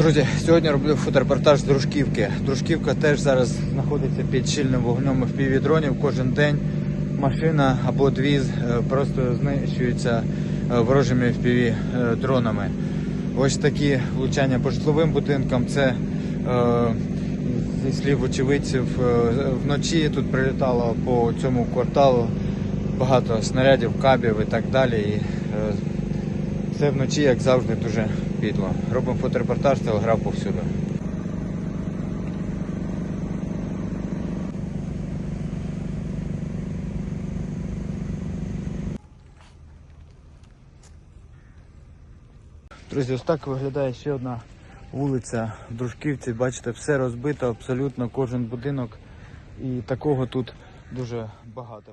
Друзі, сьогодні роблю фоторепортаж з Дружківки. Дружківка теж зараз знаходиться під щільним вогнем впівдронів. Кожен день машина або дві е, просто знищуються е, ворожими впіві дронами. Ось такі влучання по житловим будинкам. Це е, зі слів очевидців вночі тут прилітало по цьому кварталу багато снарядів, кабів і так далі. І, е, це вночі, як завжди, дуже підло. Робимо фоторепортаж, телеграф повсюди. Друзі, ось так виглядає ще одна вулиця в Дружківці. Бачите, все розбито, абсолютно кожен будинок. І такого тут дуже багато.